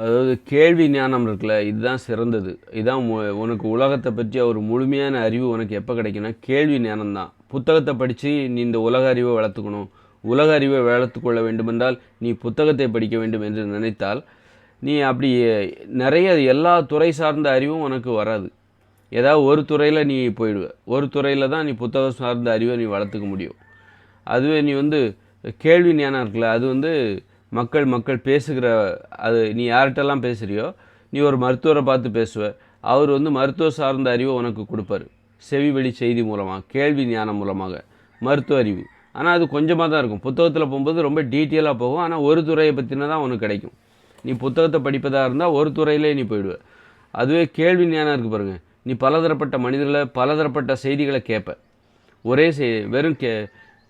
அதாவது கேள்வி ஞானம் இருக்குல்ல இதுதான் சிறந்தது. இதுதான் உனக்கு உலகத்தை பற்றி ஒரு முழுமையான அறிவு உனக்கு எப்போ கிடைக்குன்னா கேள்வி ஞானம் தான் புத்தகத்தை படித்து நீ இந்த உலக அறிவை வளர்த்துக்கணும். உலக அறிவை வளர்த்துக்கொள்ள வேண்டுமென்றால் நீ புத்தகத்தை படிக்க வேண்டும் என்று நினைத்தால் நீ அப்படி நிறைய எல்லா துறை சார்ந்த அறிவும் உனக்கு வராது. ஏதாவது ஒரு துறையில் நீ போயிடுவ. ஒரு துறையில் தான் நீ புத்தகம் சார்ந்த அறிவை நீ வளர்த்துக்க முடியும். அதுவே நீ வந்து கேள்வி ஞானம் இருக்குல்ல அது வந்து மக்கள் மக்கள் பேசுகிற அது நீ யார்கிட்டலாம் பேசுகிறியோ நீ ஒரு மருத்துவரை பார்த்து பேசுவ. அவர் வந்து மருத்துவ சார்ந்த அறிவை உனக்கு கொடுப்பாரு. செவி செய்தி மூலமாக கேள்வி ஞானம் மூலமாக. மருத்துவ அறிவு. ஆனால் அது கொஞ்சமாக தான் இருக்கும். புத்தகத்தில் போகும்போது ரொம்ப டீட்டெயிலாக போகும். ஆனால் ஒரு துறையை பற்றின தான் உனக்கு கிடைக்கும். நீ புத்தகத்தை படிப்பதாக இருந்தால் ஒரு துறையிலே நீ போயிடுவ. அதுவே கேள்வி ஞானம் இருக்குது பாருங்கள் நீ பலதரப்பட்ட மனிதர்களை பலதரப்பட்ட செய்திகளை கேட்ப ஒரே செய் வெறும் கே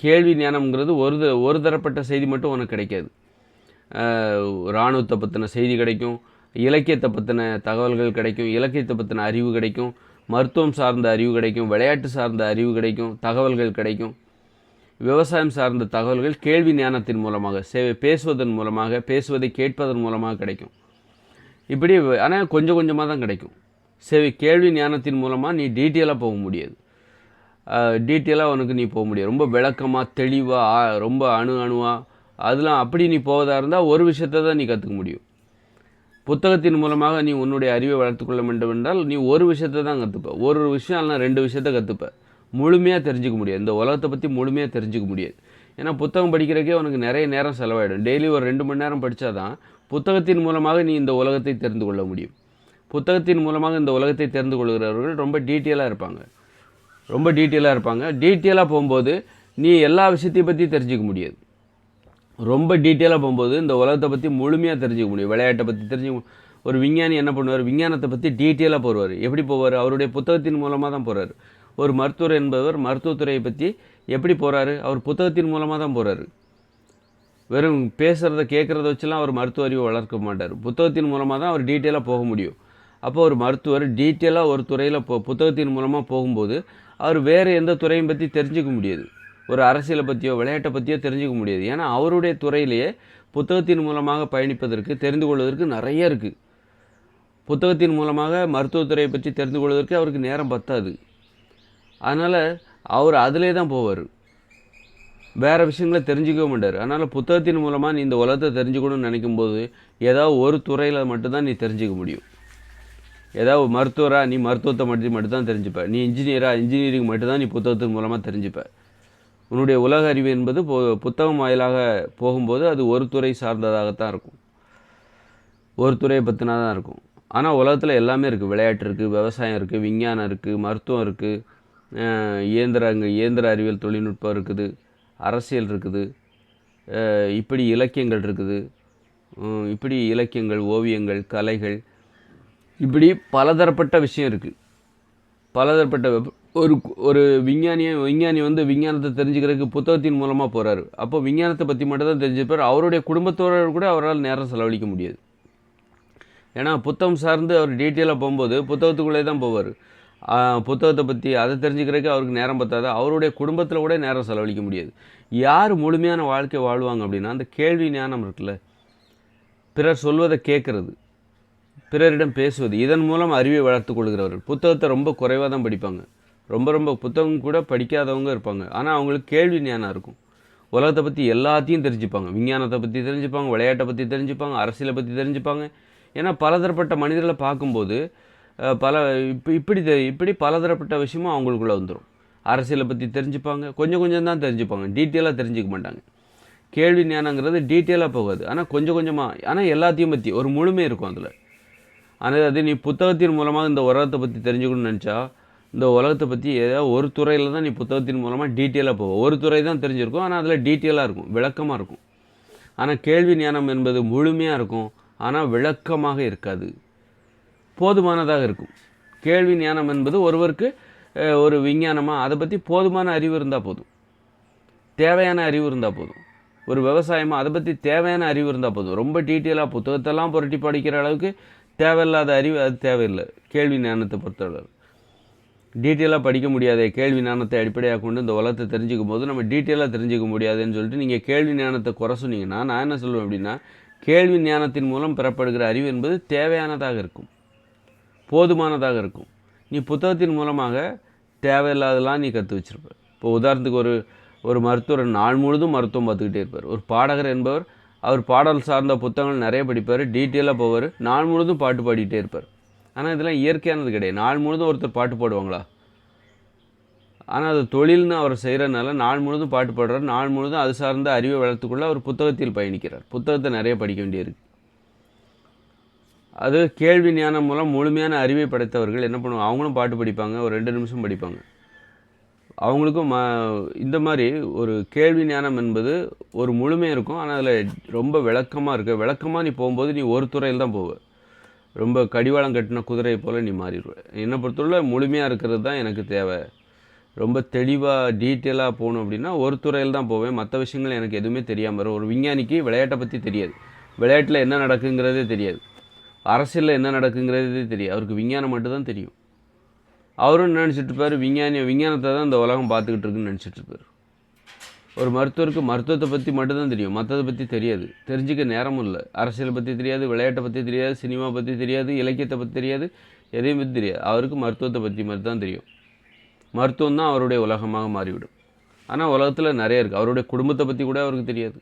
கேள்வி ஞானம்ங்கிறது ஒரு ஒரு தரப்பட்ட செய்தி மட்டும் உனக்கு கிடைக்காது. இராணுவத்தை பற்றின செய்தி கிடைக்கும் இலக்கியத்தை பற்றின தகவல்கள் கிடைக்கும் இலக்கியத்தை பற்றின அறிவு கிடைக்கும் மருத்துவம் சார்ந்த அறிவு கிடைக்கும் விளையாட்டு சார்ந்த அறிவு கிடைக்கும் தகவல்கள் கிடைக்கும். விவசாயம் சார்ந்த தகவல்கள் கேள்வி ஞானத்தின் மூலமாக சேவை பேசுவதன் மூலமாக பேசுவதை கேட்பதன் மூலமாக கிடைக்கும். இப்படி ஆனால் கொஞ்சம் கொஞ்சமாக தான் கிடைக்கும். சேவை கேள்வி ஞானத்தின் மூலமாக நீ டீட்டெயிலாக போக முடியாது. டீட்டெயிலாக உனக்கு நீ போக முடியாது. ரொம்ப விளக்கமாக தெளிவாக ரொம்ப அணு அணுவாக அதெல்லாம் அப்படி நீ போவதாக இருந்தால் ஒரு விஷயத்தை தான் நீ கற்றுக்க முடியும். புத்தகத்தின் மூலமாக நீ உன்னுடைய அறிவை வளர்த்துக்கொள்ள வேண்டும் என்றால் நீ ஒரு விஷயத்தை தான் கற்றுப்ப ஒரு விஷயம் இல்லைனா ரெண்டு விஷயத்தை கற்றுப்ப முழுமையாக தெரிஞ்சுக்க முடியாது. இந்த உலகத்தை பற்றி முழுமையாக தெரிஞ்சுக்க முடியாது. ஏன்னா புத்தகம் படிக்கிறக்கே உனக்கு நிறைய நேரம் செலவாயிடும். டெய்லி ஒரு ரெண்டு மணி நேரம் படித்தாதான் புத்தகத்தின் மூலமாக நீ இந்த உலகத்தை தெரிந்து கொள்ள முடியும். புத்தகத்தின் மூலமாக இந்த உலகத்தை தெரிந்து கொள்கிறவர்கள் ரொம்ப டீட்டெயிலாக இருப்பாங்க. ரொம்ப டீட்டெயிலாக இருப்பாங்க. டீட்டெயிலாக போகும்போது நீ எல்லா விஷயத்தையும் பற்றி தெரிஞ்சுக்க முடியாது. ரொம்ப டீட்டெயிலாக போகும்போது இந்த உலகத்தை பற்றி முழுமையாக தெரிஞ்சுக்க முடியும். விளையாட்டை பற்றி தெரிஞ்சுக்க ஒரு விஞ்ஞானி என்ன பண்ணுவார்? விஞ்ஞானத்தை பற்றி டீட்டெயிலாக போடுவார். எப்படி போவார்? அவருடைய புத்தகத்தின் மூலமாக தான் போகிறாரு ஒரு மருத்துவர் என்பவர் மருத்துவத்துறையை பற்றி எப்படி போகிறாரு அவர் புத்தகத்தின் மூலமாக தான் போகிறாரு வெறும் பேசுகிறத கேட்குறத வச்சுலாம் அவர் மருத்துவ அறிவை வளர்க்க மாட்டார். புத்தகத்தின் மூலமாக தான் அவர் டீட்டெயிலாக போக முடியும். அப்போ ஒரு மருத்துவர் டீட்டெயிலாக ஒரு துறையில் போ புத்தகத்தின் மூலமாக போகும்போது அவர் வேறு எந்த துறையும் பற்றி தெரிஞ்சுக்க முடியாது. ஒரு அரசியலை பற்றியோ விளையாட்டை பற்றியோ தெரிஞ்சுக்க முடியாது. ஏன்னா அவருடைய துறையிலேயே புத்தகத்தின் மூலமாக பயணிப்பதற்கு தெரிந்து கொள்வதற்கு நிறைய இருக்குது புத்தகத்தின் மூலமாக மருத்துவத்துறையை பற்றி தெரிந்து கொள்வதற்கு அவருக்கு நேரம் பத்தாது. அதனால் அவர் அதிலே தான் போவார். வேறு விஷயங்களை தெரிஞ்சுக்கவே மாட்டார். அதனால் புத்தகத்தின் மூலமாக நீ இந்த உலகத்தை தெரிஞ்சுக்கணும்னு நினைக்கும் போது ஏதாவது ஒரு துறையில் மட்டும்தான் நீ தெரிஞ்சுக்க முடியும். ஏதாவது மருத்துவராக நீ மருத்துவத்தை மட்டும் மட்டும்தான் தெரிஞ்சுப்ப. நீ இன்ஜினியராக இன்ஜினியரிங் மட்டும்தான் நீ புத்தகத்தின் மூலமாக தெரிஞ்சுப்ப. உன்னுடைய உலக அறிவு என்பது புத்தகம் வாயிலாக போகும்போது அது ஒரு துறை சார்ந்ததாகத்தான் இருக்கும். ஒரு துறையை பற்றினா தான் இருக்கும். ஆனால் உலகத்தில் எல்லாமே இருக்குது விளையாட்டு இருக்குது விவசாயம் இருக்குது விஞ்ஞானம் இருக்குது மருத்துவம் இருக்குது இயந்திரங்க இயந்திர அறிவியல் தொழில்நுட்பம் இருக்குது அரசியல் இருக்குது இப்படி இலக்கியங்கள் இருக்குது இப்படி இலக்கியங்கள் ஓவியங்கள் கலைகள் இப்படி பலதரப்பட்ட விஷயம் இருக்குது பலதரப்பட்ட ஒரு ஒரு விஞ்ஞானியை விஞ்ஞானி வந்து விஞ்ஞானத்தை தெரிஞ்சுக்கிறதுக்கு புத்தகத்தின் மூலமாக போகிறாரு அப்போ விஞ்ஞானத்தை பற்றி மட்டும் தான் தெரிஞ்சுப்பார் அவருடைய குடும்பத்தோடு கூட அவரால் நேரம் செலவழிக்க முடியாது. ஏன்னா புத்தகம் சார்ந்து அவர் டீட்டெயிலாக போகும்போது புத்தகத்துக்குள்ளே தான் போவார். புத்தகத்தை பற்றி அதை தெரிஞ்சுக்கிறதுக்கு அவருக்கு நேரம் பத்தாது. அவருடைய குடும்பத்தில் கூட நேரம் செலவழிக்க முடியாது. யார் முழுமையான வாழ்க்கை வாழ்வாங்க அப்படின்னா அந்த கேள்வி ஞானம் இருக்குல்ல. பிறர் சொல்வதை கேட்குறது. பிறரிடம் பேசுவது இதன் மூலம் அறிவை வளர்த்து கொள்கிறவர்கள். புத்தகத்தை ரொம்ப குறைவாக தான் படிப்பாங்க. ரொம்ப ரொம்ப புத்தகம் கூட படிக்காதவங்க இருப்பாங்க. ஆனால் அவங்களுக்கு கேள்வி ஞானம் இருக்கும். உலகத்தை பற்றி எல்லாத்தையும் தெரிஞ்சுப்பாங்க. விஞ்ஞானத்தை பற்றி தெரிஞ்சுப்பாங்க விளையாட்டை பற்றி தெரிஞ்சுப்பாங்க அரசியலை பற்றி தெரிஞ்சுப்பாங்க. ஏன்னா பலதரப்பட்ட மனிதர்களை பார்க்கும்போது பல இப்போ இப்படி தெ- இப்படி பலதரப்பட்ட விஷயமும் அவங்களுக்குள்ளே வந்துடும் அரசியலை பற்றி தெரிஞ்சுப்பாங்க. கொஞ்சம் கொஞ்சம் தான் தெரிஞ்சுப்பாங்க. டீட்டெயிலாக தெரிஞ்சுக்க மாட்டாங்க. கேள்வி ஞானங்கிறது டீட்டெயிலாக போகாது. ஆனால் கொஞ்சம் கொஞ்சமாக ஆனால் எல்லாத்தையும் பற்றி ஒரு முழுமை இருக்கும் அதில். ஆனால் அது நீ புத்தகத்தின் மூலமாக இந்த உலகத்தை பற்றி தெரிஞ்சுக்கணும்னு நினச்சா இந்த உலகத்தை பற்றி ஏதாவது ஒரு துறையில் தான் நீ புத்தகத்தின் மூலமாக டீட்டெயிலாக போவோம் ஒரு துறை தான் தெரிஞ்சிருக்கும் ஆனால் அதில் டீட்டெயிலாக இருக்கும் விளக்கமாக இருக்கும். ஆனால் கேள்வி ஞானம் என்பது முழுமையாக இருக்கும் ஆனால் விளக்கமாக இருக்காது. போதுமானதாக இருக்கும். கேள்வி ஞானம் என்பது ஒருவருக்கு ஒரு விஞ்ஞானமாக அதை பற்றி போதுமான அறிவு இருந்தால் போதும். தேவையான அறிவு இருந்தால் போதும். ஒரு விவசாயமாக அதை பற்றி தேவையான அறிவு இருந்தால் போதும். ரொம்ப டீட்டெயிலாக புத்தகத்தெல்லாம் புரட்டி படிக்கிற அளவுக்கு தேவையில்லாத அறிவு அது தேவையில்லை. கேள்வி ஞானத்தை பொறுத்தளவு. டீட்டெயிலாக படிக்க முடியாத கேள்வி ஞானத்தை அடிப்படையாக கொண்டு இந்த உலகத்தை தெரிஞ்சுக்கும் போது நம்ம டீட்டெயிலாக தெரிஞ்சுக்க முடியாதுன்னு சொல்லிட்டு நீங்கள் கேள்வி ஞானத்தை குறை சொன்னீங்கன்னா நான் என்ன சொல்லுவேன் அப்படின்னா கேள்வி ஞானத்தின் மூலம் பெறப்படுகிற அறிவு என்பது தேவையானதாக இருக்கும். போதுமானதாக இருக்கும். நீ புத்தகத்தின் மூலமாக தேவையில்லாதெல்லாம் நீ கற்று வச்சிருப்ப. இப்போ உதாரணத்துக்கு ஒரு ஒரு மருத்துவர் நாள் முழுதும் மருத்துவம் பார்த்துக்கிட்டே இருப்பார். ஒரு பாடகர் என்பவர் அவர் பாடல் சார்ந்த புத்தகங்கள் நிறைய படிப்பார் டீட்டெயிலாக போவார். நாள் முழுதும் பாட்டு பாடிக்கிட்டே இருப்பார். ஆனால் இதெல்லாம் இயற்கையானது கிடையாது. நாள் முழுதும் ஒருத்தர் பாட்டு பாடுவாங்களா? ஆனால் அது தொழில்னு அவர் செய்கிறனால நாள் முழுதும் பாட்டு பாடுறார். நாள் முழுதும் அது சார்ந்த அறிவை வளர்த்துக்குள்ள அவர் புத்தகத்தில் பயணிக்கிறார். புத்தகத்தை நிறைய படிக்க வேண்டியிருக்கு. அது கேள்வி ஞானம் மூலம் முழுமையான அறிவை படைத்தவர்கள் என்ன பண்ணுவாங்க? அவங்களும் பாட்டு படிப்பாங்க. ஒரு ரெண்டு நிமிஷம் படிப்பாங்க. அவங்களுக்கும் ம இந்த மாதிரி ஒரு கேள்வி ஞானம் என்பது ஒரு முழுமையாக இருக்கும். ஆனால் அதில் ரொம்ப விளக்கமாக இருக்க. விளக்கமாக நீ போகும்போது நீ ஒரு துறையில் தான் போவ. ரொம்ப கடிவாளம் கட்டின குதிரையை போல் நீ மாறிடுவ. என்னை பொறுத்தவரை முழுமையாக இருக்கிறது தான் எனக்கு தேவை. ரொம்ப தெளிவாக டீட்டெயிலாக போகணும் அப்படின்னா ஒரு துறையில் தான் போவேன். மற்ற விஷயங்கள் எனக்கு எதுவுமே தெரியாமல் வரும். ஒரு விஞ்ஞானிக்கு விளையாட்டை பற்றி தெரியாது. விளையாட்டில் என்ன நடக்குங்கிறதே தெரியாது. அரசியலில் என்ன நடக்குங்கிறதே தெரியாது. அவருக்கு விஞ்ஞானம் மட்டும்தான் தெரியும். அவரும் நினச்சிட்டு இருப்பார் விஞ்ஞானி விஞ்ஞானத்தை தான் இந்த உலகம் பார்த்துக்கிட்டு இருக்குன்னு நினச்சிட்டு இருப்பார் ஒரு மருத்துவருக்கு மருத்துவத்தை பற்றி மட்டும்தான் தெரியும். மற்றதை பற்றி தெரியாது. தெரிஞ்சுக்க நேரமும் இல்லை. அரசியலை பற்றி தெரியாது விளையாட்டை பற்றி தெரியாது சினிமா பற்றி தெரியாது இலக்கியத்தை பற்றி தெரியாது எதையும் பற்றி தெரியாது. அவருக்கு மருத்துவத்தை பற்றி மட்டும் தான் தெரியும். மருத்துவம் தான் அவருடைய உலகமாக மாறிவிடும். ஆனால் உலகத்தில் நிறைய இருக்குது அவருடைய குடும்பத்தை பற்றி கூட அவருக்கு தெரியாது.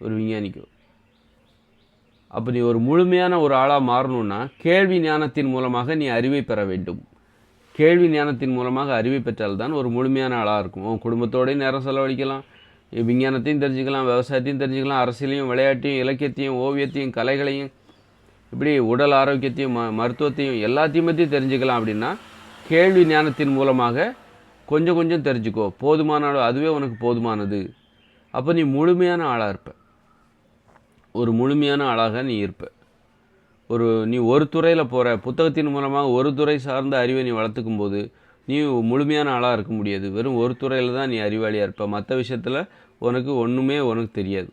ஒரு விஞ்ஞானிக்கு. அப்போ நீ ஒரு முழுமையான ஒரு ஆளாக மாறணும்னா கேள்வி ஞானத்தின் மூலமாக நீ அறிவை பெற வேண்டும். கேள்வி ஞானத்தின் மூலமாக அறிவை பெற்றால்தான் ஒரு முழுமையான ஆளாக இருக்கும். உன் குடும்பத்தோடய நேரம் செலவழிக்கலாம். விஞ்ஞானத்தையும் தெரிஞ்சுக்கலாம் விவசாயத்தையும் தெரிஞ்சுக்கலாம் அரசியலையும் விளையாட்டையும் இலக்கியத்தையும் ஓவியத்தையும் கலைகளையும் இப்படி உடல் ஆரோக்கியத்தையும் ம மருத்துவத்தையும் எல்லாத்தையும் பற்றி தெரிஞ்சுக்கலாம் அப்படின்னா கேள்வி ஞானத்தின் மூலமாக கொஞ்சம் கொஞ்சம் தெரிஞ்சுக்கோ. போதுமான அளவு அதுவே உனக்கு போதுமானது. அப்போ நீ முழுமையான ஆளாக இருப்ப. ஒரு முழுமையான ஆளாக நீ இருப்ப. ஒரு நீ ஒரு துறையில் போகிற புத்தகத்தின் மூலமாக ஒரு துறை சார்ந்த அறிவை நீ வளர்த்துக்கும் போது நீ முழுமையான ஆளாக இருக்க முடியாது. வெறும் ஒரு துறையில் தான் நீ அறிவாளியாக இருப்ப. மற்ற விஷயத்தில் உனக்கு ஒன்றுமே உனக்கு தெரியாது.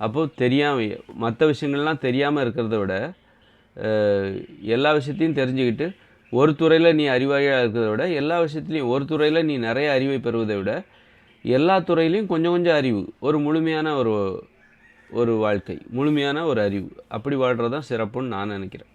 அப்போது தெரியாமல் மற்ற விஷயங்கள்லாம் தெரியாமல் இருக்கிறத விட எல்லா விஷயத்தையும் தெரிஞ்சுக்கிட்டு ஒரு துறையில் நீ அறிவாளியாக இருக்கிறத விட எல்லா விஷயத்துலையும் ஒரு துறையில் நீ நிறைய அறிவை பெறுவதை விட எல்லா துறையிலையும் கொஞ்சம் கொஞ்சம் அறிவு ஒரு முழுமையான ஒரு ஒரு வாழ்க்கை முழுமையான ஒரு அறிவு. அப்படி வாழ்கிறது தான் சிறப்புன்னு நான் நினைக்கிறேன்.